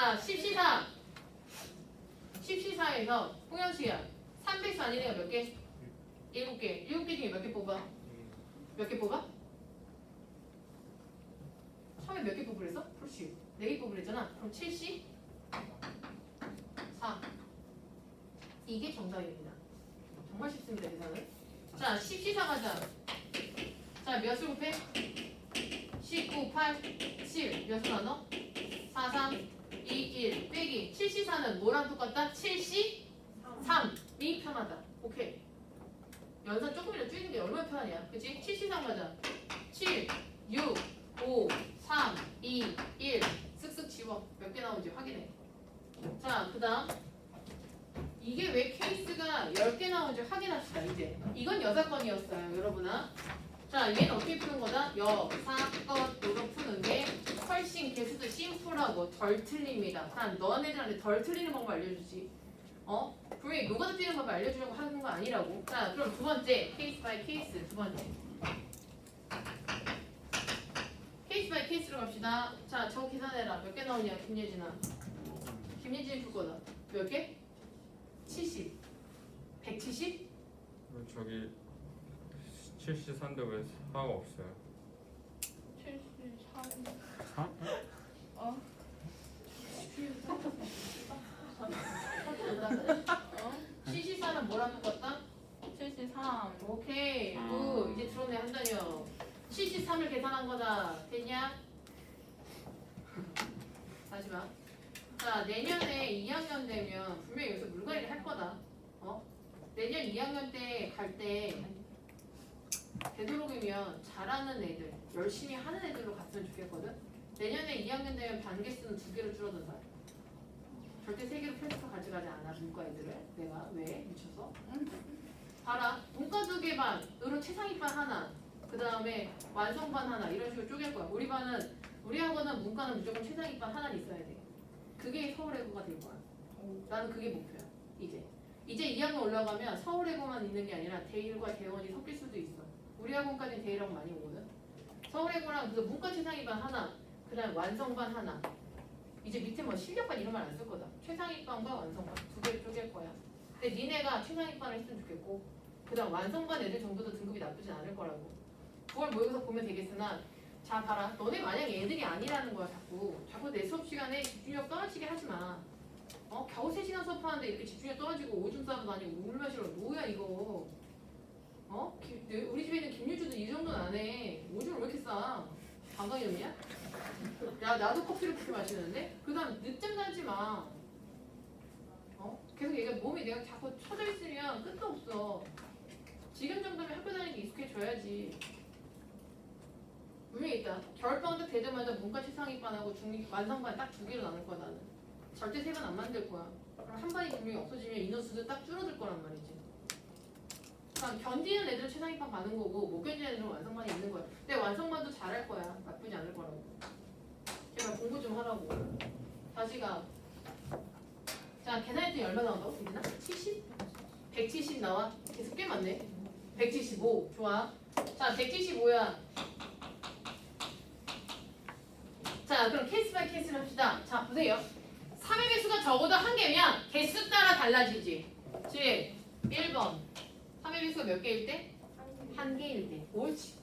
자, 10시사. 10시사에서 홍현수야. 300수 아닌 애가 몇 개? 7개. 7개 중에 몇 개 뽑아? 몇 개 뽑아? 처음에 몇 개 뽑으랬어? 그렇지. 4개 뽑으랬잖아. 그럼 70? 4. 이게 정답입니다. 정말 쉽습니다, 계산은. 자, 10시사 가자. 자, 몇을 곱해? 19, 8, 7. 몇을 나눠? 4, 3, 2, 1. 빼기. 7시사는 뭐랑 똑같다? 70? 3이 편하다. 오케이. 연산 조금이라도 줄이는 게 얼마나 편하냐? 그치? 7시상 가자. 7, 6, 5, 3, 2, 1. 쓱쓱 지워. 몇 개 나오는지 확인해. 자, 그 다음. 이게 왜 케이스가 10개 나오는지 확인합시다, 이제. 이건 여사건이었어요, 여러분아. 자, 얘는 어떻게 푸는 거다? 여사건으로 푸는 게 훨씬 개수도 심플하고 덜 틀립니다. 단, 너네들한테 덜 틀리는 방법 알려주지. 어? 분명히 노가다 뛰는 방법 알려주려고 하는 거 아니라고. 자, 그럼 두 번째, 케이스 바이 케이스 두 번째. 케이스 바이 케이스로 갑시다. 자, 저 계산해라. 몇 개 나오냐, 김예진아. 김예진이 풀 거다. 몇 개? 70. 170? 저기 74인데 왜 4가 없어요? 73. 4? 어? 어? 시시사는 뭐랑 똑같다? 73. 오케이. 굿. 이제 들어내 한다녀. 73을 계산한 거다. 됐냐? 다시 봐. 자, 내년에 2학년 되면 분명히 여기서 물갈이를 할 거다. 어? 내년 2학년 때 갈 때 되도록이면 잘하는 애들, 열심히 하는 애들로 갔으면 좋겠거든. 내년에 2학년 되면 반 개 수는 두 개로 줄어든다. 절대 세 개로 편집해 가져가지 않아 문과 애들을. 내가 왜? 미쳐서? 봐라 문과 두 개 반으로 최상위 반 하나 그 다음에 완성 반 하나 이런 식으로 쪼갤 거야. 우리 반은 우리 학원은 문과는 무조건 최상위 반 하나 있어야 돼. 그게 서울외고가 될 거야. 나는 그게 목표야 이제. 이제 2학년 올라가면 서울외고만 있는 게 아니라 대일과 대원이 섞일 수도 있어. 우리 학원까지는 대일하고 많이 오거든. 서울외고랑 그 문과 최상위 반 하나 그 다음에 완성반 하나. 이제 밑에 뭐 실력반 이런 말 안 쓸 거다. 최상위반과 완성반 두 개를 쪼갤 거야. 근데 니네가 최상위반을 했으면 좋겠고 그다음 완성반 애들 정도도 등급이 나쁘진 않을 거라고. 9월 모의고사 보면 되겠으나 자 봐라. 너네 만약 애들이 아니라는 거야 자꾸. 자꾸 내 수업 시간에 집중력 떨어지게 하지 마. 어? 겨우 3시간 수업하는데 이렇게 집중력 떨어지고 오줌 싸도 아니고 물 마시러 뭐야 이거? 어? 우리 집에 있는 김유주도 이 정도는 안 해. 오줌을 왜 이렇게 싸? 방광이었냐? 야 나도 커피를 그렇게 마시는데 그 다음 늦잠 자지 마 어? 계속 얘가 몸이 내가 자꾸 쳐져 있으면 끝도 없어. 지금 정도면 학교 다니는 게 익숙해져야지. 분명히 있다. 겨울방학 되자마자 문과 최상위반하고 중 완성반 딱 두 개로 나눌 거야 나는. 절대 세반안 만들 거야. 그럼 한 반이 분명히 없어지면 인원수도 딱 줄어들 거란 말이지. 그러니까 견디는 애들은 최상위반 가는 거고 못 견디는 애들은 완성반이 있는 거야. 근데 완성반도 잘할 거야. 나쁘지 않을 거라고. 제발 공부 좀 하라고. 다시 가. 자, 계산했더니 얼마 나온다고? 되나? 70? 170 나와. 계속 꽤 많네. 175. 좋아. 자, 175야. 자, 그럼 케이스 바이 케이스를 합시다. 자, 보세요. 3의 개수가 적어도 한 개면 개수 따라 달라지지. 즉, 1번. 3의 개수가 몇 개일 때? 한 개일 때. 옳지.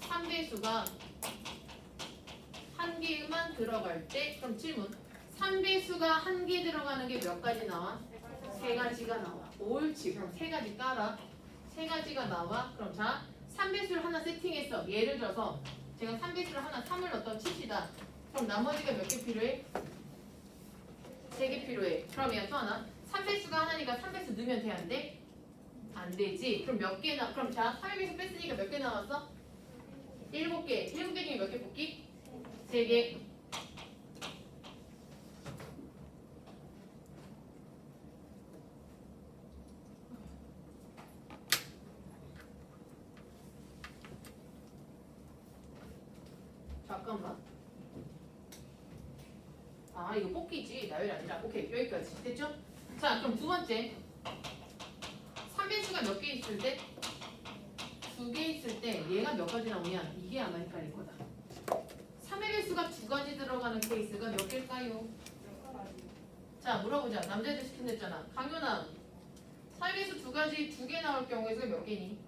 3배수가 한 개만 들어갈 때, 그럼 질문. 3배수가 한 개 들어가는 게 몇 가지 나와? 세 가지가 나와. 옳지. 그럼 세 가지 깔아. 세 가지가 나와. 그럼 자, 3배수를 하나 세팅했어. 예를 들어서 제가 3배수를 하나 3을 넣었다 칩시다. 그럼 나머지가 몇 개 필요해? 세 개 필요해. 그러면 또 하나. 3배수가 하나니까 3배수 넣으면 돼? 안 돼? 안 되지. 그럼 몇 개 나? 그럼 자, 3배수 뺐으니까 몇개 나왔어? 7개. 7개 중에 몇 개 뽑기? 3개. 잠깐만. 아 이거 뽑기지 나열이 아니라 오케이 여기까지 됐죠? 자 그럼 두 번째 3배수가 몇 개 있을 때? 두 개 있을 때 얘가 몇 가지 나오냐 이게 아마 헷갈릴 거다 3의 배수가 두 가지 들어가는 케이스가 몇 개일까요? 자 물어보자 남자애들 시킨댔잖아 강윤아 사회에서 두 가지 두 개 나올 경우에 몇 개니?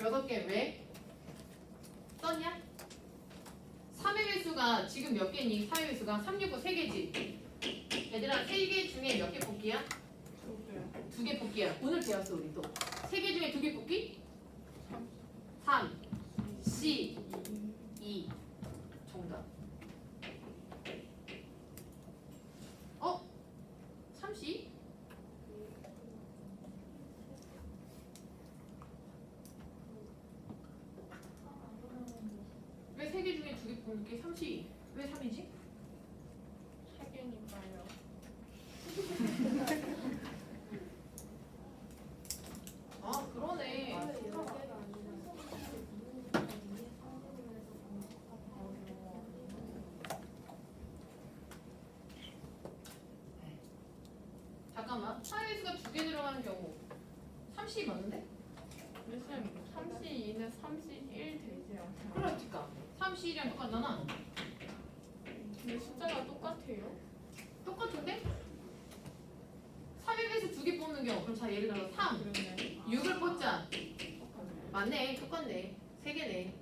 여섯 개 왜? 썼냐? 3의 배수가 지금 몇 개니? 4의 배수가 3, 6, 9, 3개지 얘들아 3개 중에 몇 개 뽑기야? 두 개 뽑기야 오늘 배웠어 우리 또 3개 중에 두 개 뽑기? 3 C 2 정답 어? 30? 왜 세 개 중에 두 개 뽑는 게 30? 왜 3이지? 사귀니까요. 아 그러네 잠깐만 사회수가 두 개 들어가는 경우 30이 맞는데? 무슨 32는 31 되지 않아요? 그러니까 31이랑 똑같잖아 근데 숫자가 똑같아요? 똑같은데? 300에서 두개 뽑는 경우 그럼 자 예를 들어 3 그러네. 6을 뽑자. 맞네. 똑같네. 세 개네.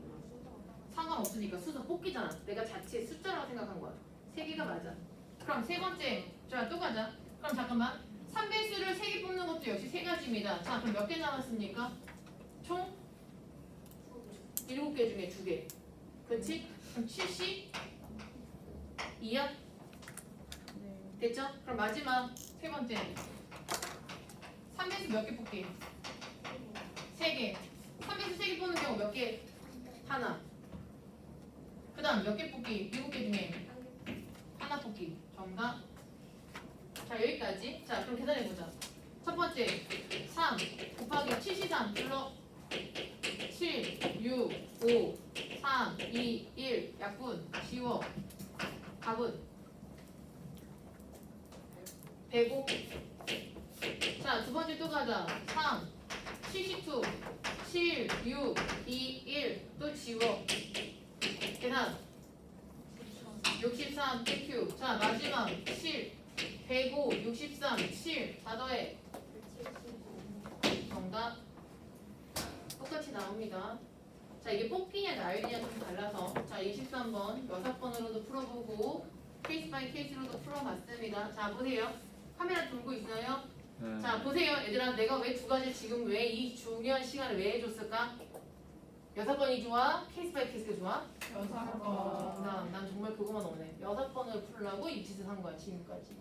상관없으니까 수수 뽑기잖아. 내가 자체 숫자라고 생각한 거야. 세 개가 맞아. 그럼 세 번째 자 또 가자. 그럼 잠깐만 3배수를 세개 뽑는 것도 역시 세 가지입니다 자 그럼 몇 개 남았습니까? 총 7개 중에 2개 그렇지? 그럼 70 2야? 네. 됐죠? 그럼 마지막 세 번째 3배수 몇 개 뽑기? 세 개. 3배수 세개 뽑는 경우 몇 개? 하나. 그 다음 몇 개 뽑기? 일곱 개 중에 하나 뽑기. 정답. 자 여기까지. 자 그럼 계산해보자. 첫 번째 3 곱하기 73 불러 7, 6, 5, 3, 2, 1 약분 지워 답은 105 자, 두 번째 또 가자. 3, 72, 7, 6, 2, 1. 또 지워. 계산. 63, 땡큐. 자, 마지막. 7, 105, 63, 7. 다 더해. 정답. 똑같이 나옵니다. 자, 이게 뽑기냐 나열이냐 좀 달라서. 자, 23번. 6번으로도 풀어보고, 케이스 바이 케이스로도 풀어봤습니다. 자, 보세요. 카메라 돌고 있어요. 네. 자 보세요 얘들아 내가 왜 두 가지 지금 왜 이 중요한 시간을 왜 해줬을까? 여섯 번이 좋아? 케이스 바이 케이스가 좋아? 여섯 어, 번. 난, 난 정말 그거만 오네 여섯 번을 풀라고 이 짓을 한 거야 지금까지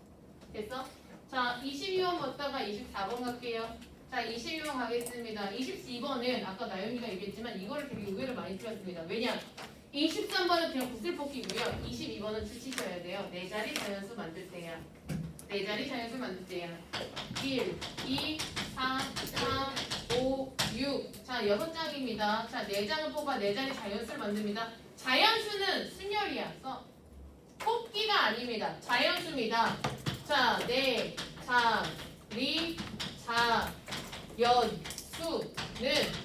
됐어? 자 22번 먹다가 24번 갈게요 자 22번 가겠습니다 22번은 아까 나연이가 얘기했지만 이거를 되게 의외로 많이 틀렸습니다 왜냐 23번은 그냥 구슬 뽑기고요 22번은 주치셔야 돼요 네 자리 자연수 만들 때야 네 자리 자연수 만들 때야 1, 2, 3, 3, 5, 6. 자, 여섯 장입니다. 자, 네 장을 뽑아 네 자리 자연수를 만듭니다. 자연수는 순열이야. 써. 뽑기가 아닙니다. 자연수입니다. 자, 네, 자, 리, 자, 연, 수는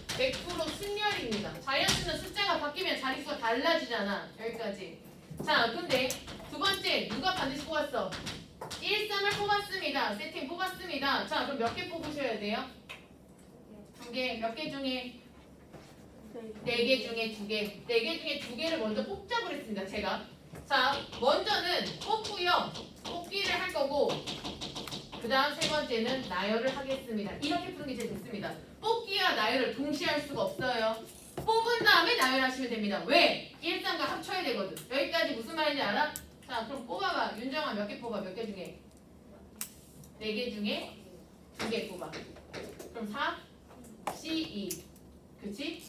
100% 순열입니다. 자연수는 숫자가 바뀌면 자릿수가 달라지잖아. 여기까지. 자, 근데 두 번째 누가 반드시 뽑았어? 1, 3을 뽑았습니다. 세팅 뽑았습니다. 자, 그럼 몇 개 뽑으셔야 돼요? 두 개. 몇 개 중에? 네 개 중에 두 개. 네 개 중에 두 개를 먼저 뽑자고 그랬습니다. 제가. 자, 먼저는 뽑고요. 뽑기를 할 거고, 그 다음 세 번째는 나열을 하겠습니다. 이렇게 푸는 게 제일 좋습니다. 뽑기와 나열을 동시에 할 수가 없어요. 뽑은 다음에 나열하시면 됩니다. 왜? 1, 3과 합쳐야 되거든. 여기까지 무슨 말인지 알아? 자, 그럼 뽑아봐. 윤정아 몇 개 뽑아? 몇 개 중에? 네 개 중에 두 개 뽑아. 그럼 4, C, 2. 그치?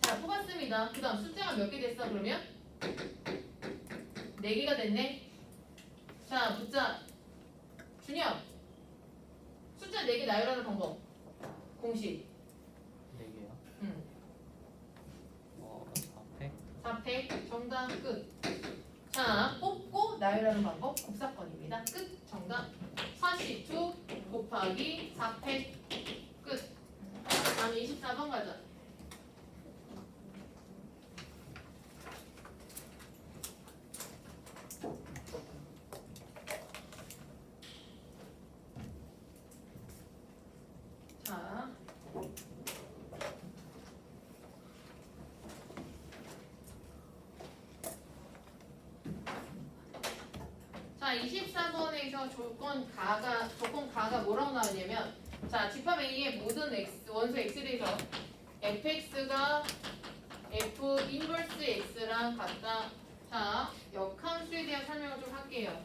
자, 뽑았습니다. 그 다음 숫자가 몇 개 됐어, 그러면? 네 개가 됐네. 자, 붙자. 준혁. 숫자 네 개 나열하는 방법. 공식. 네 개요. 응. 어, 4팩. 4팩 정답 끝. 자, 뽑고 나열하는 방법 곱사건입니다. 끝. 정답. 42 곱하기 4팩 끝. 다음 24번 가자. 자, 24번에서 조건 가가 조건 가가 뭐라고 나왔냐면 자, 집합 A의 모든 x 원소 x에 대해서 fx가 f 인버스 x랑 같다. 자, 역함수에 대한 설명을 좀 할게요.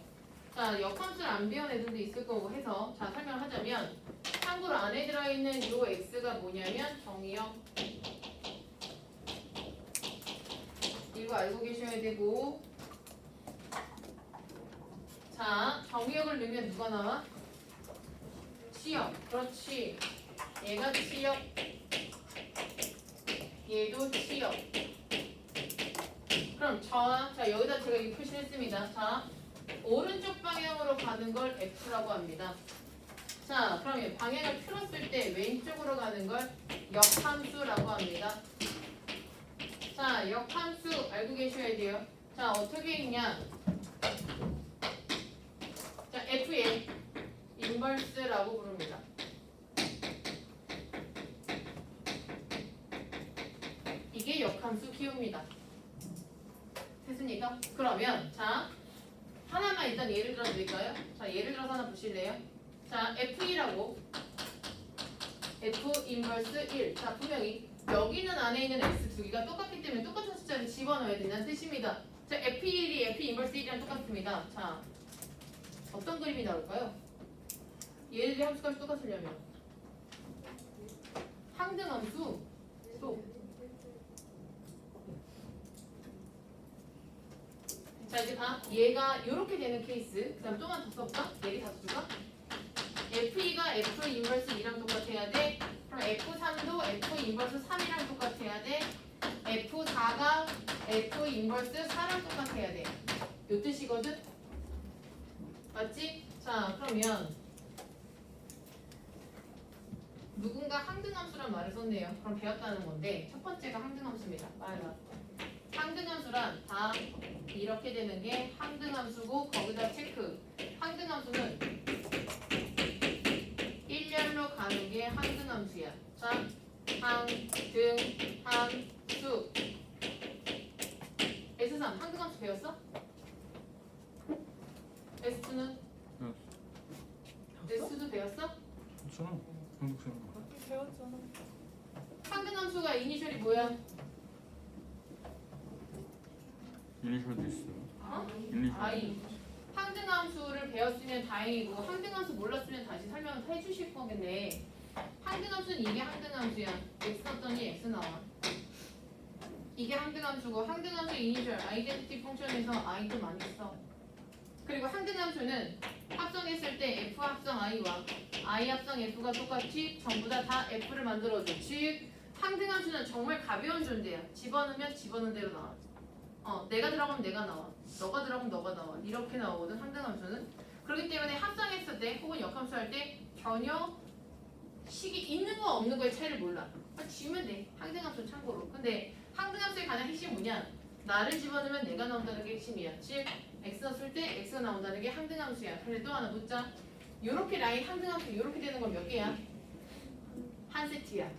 자, 역함수를 안 배운 애들도 있을 거고 해서 자, 설명을 하자면 참고로 안에 들어있는 요 x가 뭐냐면 정의역 이거 알고 계셔야 되고 자, 정의역을 넣으면 누가 나와? 치역. 그렇지. 얘가 치역. 얘도 치역. 그럼 저, 자, 여기다 제가 이 표시를 했습니다. 자, 오른쪽 방향으로 가는 걸 F라고 합니다. 자, 그러면 방향을 틀었을 때 왼쪽으로 가는 걸 역함수라고 합니다. 자, 역함수 알고 계셔야 돼요. 자, 어떻게 읽냐? 자, F의 인버스라고 부릅니다. 이게 역함수 키웁니다. 됐습니까? 그러면 자 하나만 일단 예를 들어 드릴까요? 자 예를 들어서 하나 보실래요? 자 F2라고 F 인버스 1. 자 분명히 여기는 안에 있는 x 두 개가 똑같기 때문에 똑같은 숫자를 집어넣어야 된다는 뜻입니다. 자 F1이 F 인버스 1이랑 똑같습니다. 자 어떤 그림이 나올까요? 얘들이 함수값이 똑같으려면 항등함수 또 자 이제 봐 얘가 이렇게 되는 케이스 그 다음 또만 더 써볼까? 얘기 다 써줄까? F2가 F 인버스 2랑 똑같아야 돼 그럼 F3도 F 인버스 3이랑 똑같아야 돼 F4가 F 인버스 4랑 똑같아야 돼 요 뜻이거든? 맞지? 자 그러면 누군가 항등함수란 말을 썼네요. 그럼 배웠다는 건데 첫 번째가 항등함수입니다. 말해봐. 항등함수란 다 이렇게 되는 게 항등함수고 거기다 체크. 항등함수는 일렬로 가는 게 항등함수야. 자, 항등함수. S3 항등함수 배웠어? S2는? S2도 배웠어? 저는 배웠잖아. 항등함수가 이니셜이 뭐야? 이니셜도 있어요. 어? 이니셜. 아이. 항등함수를 배웠으면 다행이고 항등함수 몰랐으면 다시 설명을 해주실 거겠네. 항등함수는 이게 항등함수야. x 썼더니 x 나와. 이게 항등함수고 항등함수 이니셜 아이덴티티 펑션에서 i도 많이 써. 그리고 항등함수는 합성했을 때 f 합성 i와 i 합성 f가 똑같이 전부 다 다 f를 만들어줘. 즉 항등함수는 정말 가벼운 존재야. 집어넣으면 집어넣은 대로 나와. 어, 내가 들어가면 내가 나와. 너가 들어가면 너가 나와. 이렇게 나오거든, 항등함수는. 그렇기 때문에 합성했을 때 혹은 역함수 할 때 전혀 식이 있는 거 없는 거의 차이를 몰라. 그냥 지우면 돼. 항등함수 참고로. 근데 항등함수의 가장 핵심이 뭐냐? 나를 집어넣으면 내가 나온다는 게 핵심이야. 즉, x 넣었을 때 x가 나온다는 게 항등함수야. 근데 또 하나 묻자. 요렇게 라인 항등함수 요렇게 되는 건 몇 개야? 한 세트야.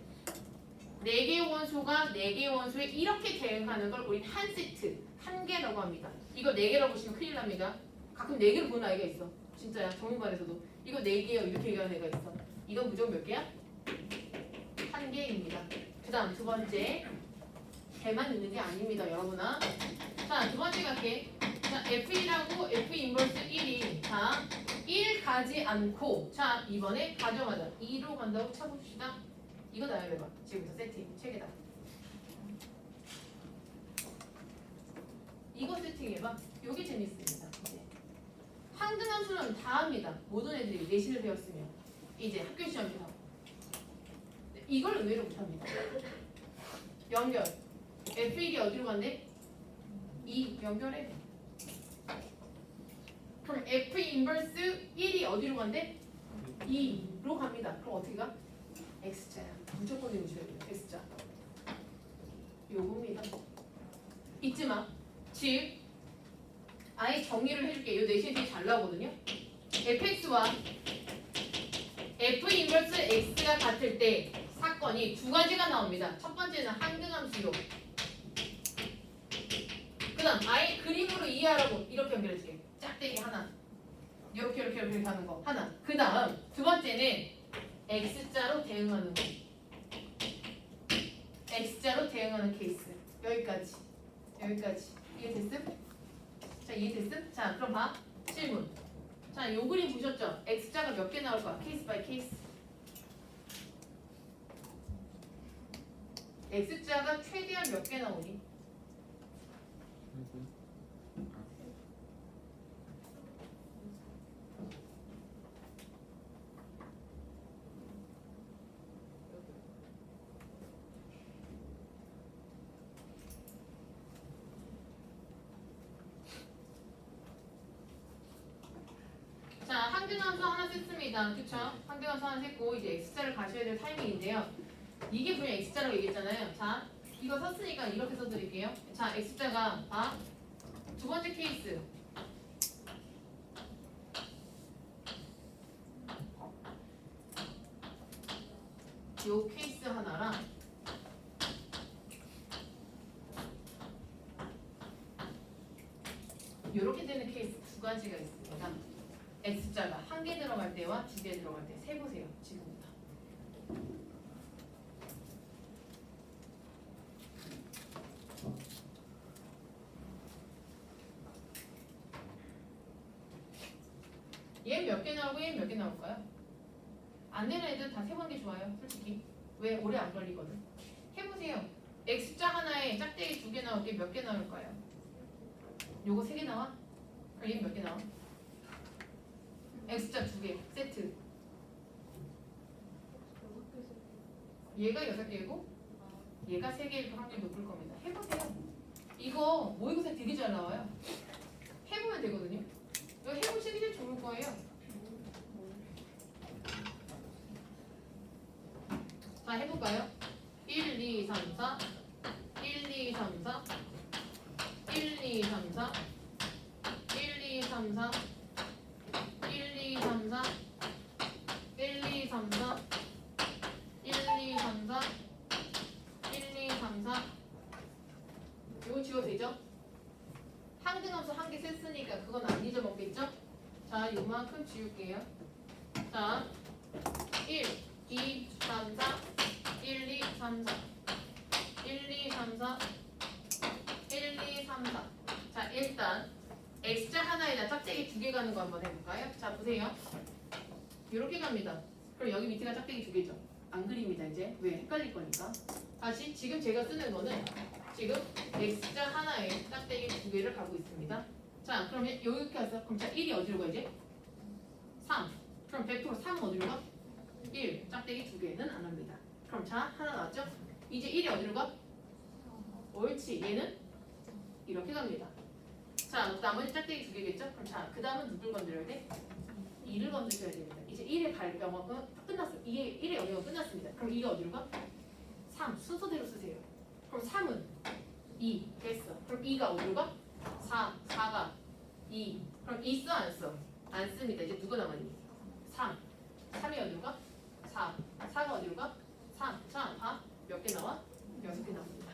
네 개의 원소가 네 개의 원소에 이렇게 대응하는 걸 우리 한 세트, 한 개라고 합니다. 이거 네 개라고 보시면 큰일 납니다. 가끔 네 개를 보는 아이가 있어. 진짜야. 정문반에서도 이거 네 개요 이렇게 얘기하는 애가 있어. 이건 무조건 몇 개야? 한 개입니다. 그 다음 두 번째 개만 있는 게 아닙니다, 여러분아. 자, 두 번째 갈게. 자, F1하고 F 인버스 1이 자, 1 가지 않고 자, 이번에 가져가자. 2로 간다고 쳐봅시다. 이거 나열해봐. 지금부터 세팅. 책에다. 이거 세팅해봐. 요게 재밌습니다. 이제. 항등함수는 다 합니다. 모든 애들이 내신을 배웠으면. 이제 학교 시험에서. 이걸 의외로 못합니다. 연결. F1이 어디로 간대? 2 연결해. 그럼 F 인버스 1이 어디로 간대? 2로 갑니다. 그럼 어떻게 가? X자야. 무조건 외우셔야 돼요. X자. 요겁니다. 잊지 마. 즉, 아예 정리를 해줄게. 요 내신이 되게 잘 나오거든요. fx와 f 인버스 x가 같을 때 사건이 두 가지가 나옵니다. 첫 번째는 항등함수요. 그 다음 아예 그림으로 이해하라고 이렇게 연결해줄게. 짝대기 하나. 이렇게 이렇게 이렇게 가는 거 하나. 그 다음 두 번째는 x자로 대응하는 거. x자로 대응하는 케이스. 여기까지. 여기까지. 이해됐음? 자 이해됐음? 자 그럼 봐. 질문. 자, 요 그림 보셨죠? x자가 몇 개 나올 거야? 케이스 바이 케이스. x자가 최대한 몇 개 나오니? 자, 항등함수 하나 썼습니다. 그쵸? 항등함수 하나 썼고 이제 x자를 가셔야 될 타이밍인데요. 이게 분명 x자라고 얘기했잖아요. 자, 이거 썼으니까 이렇게 써드릴게요. 자, x자가 봐. 두 번째 케이스. 요 케이스 하나랑 요렇게 되는 케이스 두 가지가 한 두개 들어갈 때 세보세요. 지금부터. 얘 몇 개 나오고 얘 몇 개 나올까요? 안 되는 애들 다 세번 게 좋아요. 솔직히. 왜? 오래 안 걸리거든. 해보세요. X자 하나에 짝대기 두 개 나올 때몇개 나올까요? 요거 세 개 나와? 그럼 얘 몇 개 나와? X자 두 개 세트. 얘가 여섯 개고 얘가 세 개일 확률이 높을 겁니다. 해보세요. 이거 모의고사 되게 잘 나와요. 해보면 되거든요. 이거 해보시는 게 좋을 거예요. 자 해볼까요? 1, 2, 3, 4 1, 2, 3, 4 1, 2, 3, 4 1, 2, 3, 4 1, 2, 3, 4 1, 2, 3, 4 1, 2, 3, 4 1, 2, 3, 4 이거 지워도 되죠? 항등함수 한 개 셌으니까 그건 안 잊어먹겠죠? 자, 요만큼 지울게요. 자, 1, 2, 3, 4 1, 2, 3, 4 1, 2, 3, 4 1, 2, 3, 4 자, 일단 X자 하나에다 짝대기 두 개 가는 거 한번 해볼까요? 자, 보세요. 이렇게 갑니다. 그럼 여기 밑에가 짝대기 두 개죠. 안 그립니다, 이제. 왜? 헷갈릴 거니까. 다시 지금 제가 쓰는 거는 지금 X자 하나에 짝대기 두 개를 가고 있습니다. 자, 그러면 여기 가서 그럼 자 1이 어디로 가 이제? 3. 그럼 100% 3은 어디로 가? 1. 짝대기 두 개는 안 합니다. 그럼 자 하나 나왔죠? 이제 1이 어디로 가? 옳지. 얘는 이렇게 갑니다. 자, 나머지 짝대기 두 개겠죠? 그럼 자, 그 다음은 누굴 건드려야 돼? 2를 건드려야 됩니다. 이제 1의 갈 영역은 끝났어. 2의 1의 영역은 끝났습니다. 그럼 2가 어디로 가? 3. 순서대로 쓰세요. 그럼 3은 2 됐어. 그럼 2가 어디로 가? 4. 4가 2. 그럼 2 써? 안 써? 안 씁니다. 이제 누가 남았니? 3. 3이 어디로 가? 4. 4가 어디로 가? 3. 자, 봐. 몇 개 나와? 6개 나옵니다.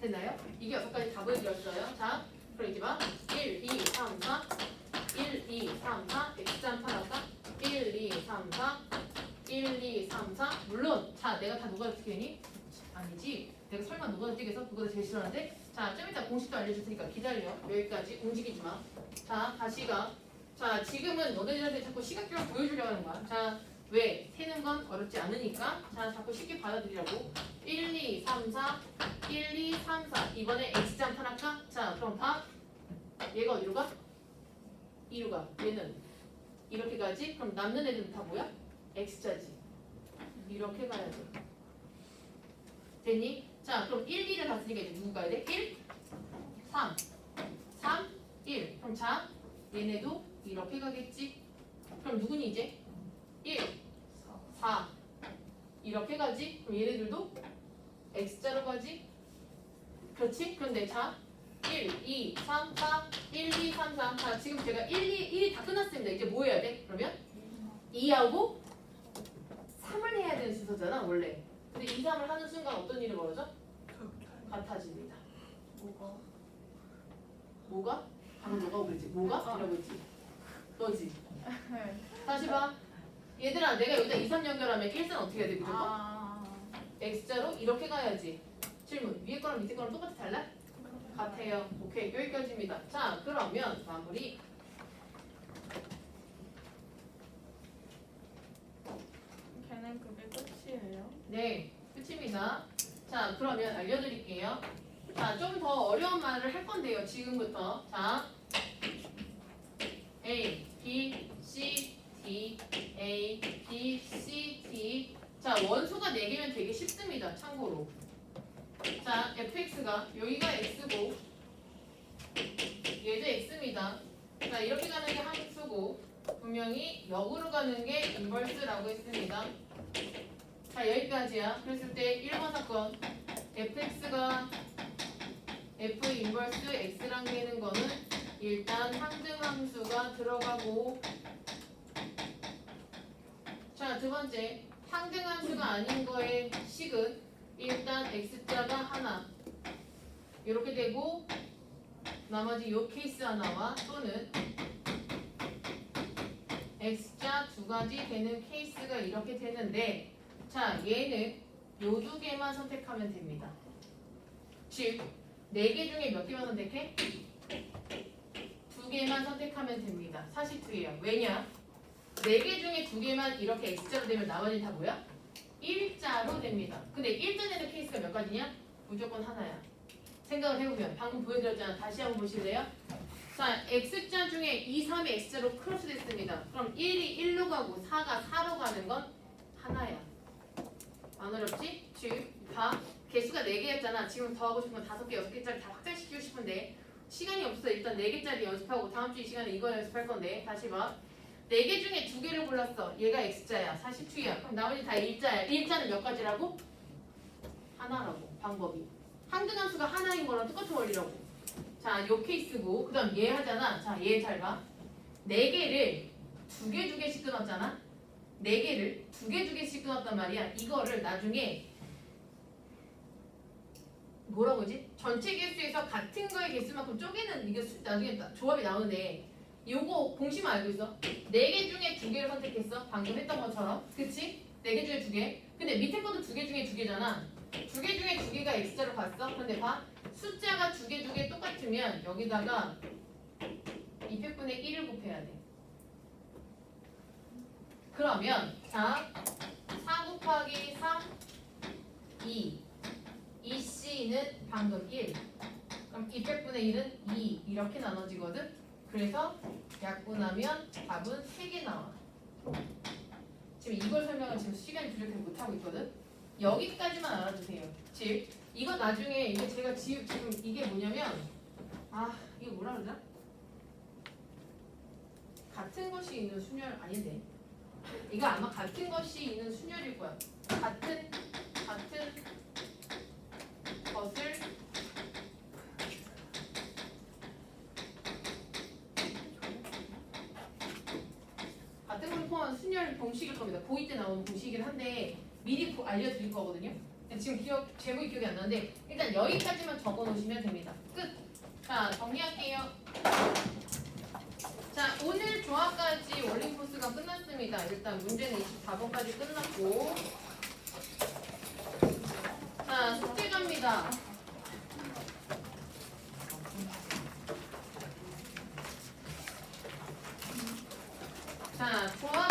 됐나요? 이게 여섯 가지 답을 드렸어요. 자, 그럼 봐. 1, 2, 3, 4. 1, 2, 3, 4. X자 한판 할까? 1, 2, 3, 4. 1, 2, 3, 4. 물론, 자, 내가 다 누가 어떻게 했니? 아니지. 내가 설마 누가 뛰겠어? 누가 제일 싫어하는데? 자, 좀 이따 공식도 알려줄 테니까 기다려. 여기까지 움직이지 마. 자, 다시 가. 자, 지금은 너네들한테 자꾸 시각적으로 보여주려고 하는 거야. 자, 왜? 세는 건 어렵지 않으니까. 자, 자꾸 쉽게 받아들이라고. 1, 2, 3, 4. 1, 2, 3, 4. 이번에 X장 타할까? 자, 그럼 봐. 얘가 어디로 가? 2로 가. 얘는 이렇게 가지? 그럼 남는 애들은 다 뭐야? X자지. 이렇게 가야 돼. 됐니? 자, 그럼 1, 2를 갔으니까 이제 누구 가야 돼? 1, 3, 3, 1. 그럼 자, 얘네도 이렇게 가겠지? 그럼 누구니 이제? 1, 4. 이렇게 가지? 그럼 얘네들도 X자로 가지? 그렇지? 그런데 자, 1, 2, 3, 4, 1, 2, 3, 4. 자, 지금 제가 1, 2, 1이 다 끝났습니다. 이제 뭐 해야 돼? 그러면 2하고 3을 해야 되는 순서잖아, 원래. 근데 2, 3을 하는 순간 어떤 일이 벌어져? 같아집니다. 뭐가? 뭐가? 방금 뭐가 그랬지? 뭐가? 이라고 했지. 너지. 네. 다시 봐. 얘들아, 내가 여기다 2, 3 연결하면 1선 어떻게 해야 돼, 무조건? 아. X자로 이렇게 가야지. 질문. 위에 거랑 밑에 거랑 똑같이 달라? 같아요. 오케이, 여기까지입니다. 자, 그러면 마무리. 걔는 그게 끝이에요. 네, 끝입니다. 자, 그러면 알려드릴게요. 자, 좀 더 어려운 말을 할 건데요, 지금부터. 자, A, B, C, D, A, B, C, D. 자, 원소가 4개면 되게 쉽습니다, 참고로. 자, fx가 여기가 x고, 얘도 x입니다. 자, 이렇게 가는 게 함수고, 분명히 역으로 가는 게 인버스라고 했습니다. 자 여기까지야. 그랬을 때 1번 사건 fx가 f 인버스 x랑 되는 거는 일단 항등함수가 들어가고 자 두 번째 항등함수가 아닌 거의 식은 일단 x자가 하나 이렇게 되고 나머지 요 케이스 하나와 또는 x자 두 가지 되는 케이스가 이렇게 되는데 자, 얘는 요 두 개만 선택하면 됩니다. 즉, 네 개 중에 몇 개만 선택해? 두 개만 선택하면 됩니다. 사실투예요. 왜냐? 네 개 중에 두 개만 이렇게 X자로 되면 나머지는 다 뭐야? 일자로 됩니다. 근데 일자 되는 케이스가 몇 가지냐? 무조건 하나야. 생각을 해보면 방금 보여드렸잖아. 다시 한번 보실래요? 자, X자 중에 2, 3이 X자로 크로스 됐습니다. 그럼 1이 1로 가고 4가 4로 가는 건 하나야. 안 어렵지? 즉, 봐. 개수가 4개였잖아. 지금 더 하고 싶으면 5개, 6개짜리 다 확장시키고 싶은데 시간이 없어. 일단 4개짜리 연습하고 다음 주 이 시간에 이거 연습할 건데 다시 봐. 4개 중에 2개를 골랐어. 얘가 X자야. 42야. 그럼 나머지 다 일자야. 일자는 몇 가지라고? 하나라고. 방법이. 항등함수가 하나인 거랑 똑같은 원리라고. 자, 요 케이스고 그 다음 얘 하잖아. 자, 얘 잘 봐. 4개를 두 개 두 개씩 끊었잖아. 네 개를 두 개 두 개씩 끊었단 말이야. 이거를 나중에 뭐라고 하지? 전체 개수에서 같은 거의 개수만큼 쪼개는 이게 수- 나중에 나- 조합이 나오는데 요거 공식만 알고 있어. 네 개 중에 두 개를 선택했어. 방금 했던 것처럼. 그치? 네 개 중에 두 개. 근데 밑에 것도 두 개 중에 두 개잖아. 두 개 중에 두 개가 X자로 갔어. 근데 봐. 숫자가 두 개 두 개 똑같으면 여기다가 200분의 1을 곱해야 돼. 그러면 자, 4 곱하기 3, 2. 이 C는 방금 1. 그럼 200분의 1은 2 이렇게 나눠지거든. 그래서 약분하면 답은 3개 나와. 지금 이걸 설명을 지금 시간이 부족해서 못하고 있거든. 여기까지만 알아두세요. 즉, 이거 나중에 이게 제가 지, 지금 이게 뭐냐면 아 이게 뭐라 그러나? 같은 것이 있는 순열 아닌데. 이거 아마 같은 것이 있는 순열일 거야. 같은 같은 것을 같은 걸 순열 공식일 겁니다. 고2 때 나오는 공식이긴 한데 미리 보- 알려드릴 거거든요. 지금 기억 제목이 기억이 안 나는데 일단 여기까지만 적어 놓으시면 됩니다. 끝. 자 정리할게요. 자 오늘 조합까지 원리 코스가 끝났습니다. 일단 문제는 24번까지 끝났고 자 숙제 갑니다. 자 조합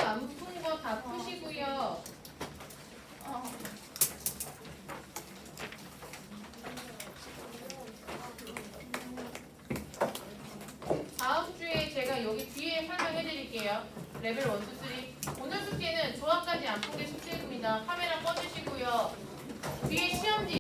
다 푸시고요. 어. 다음 주에 제가 여기 뒤에 설명해 드릴게요. 레벨 1, 2, 3. 오늘 숙제는 조합까지 안 푼 게 숙제입니다. 카메라 꺼주시고요. 뒤에 시험지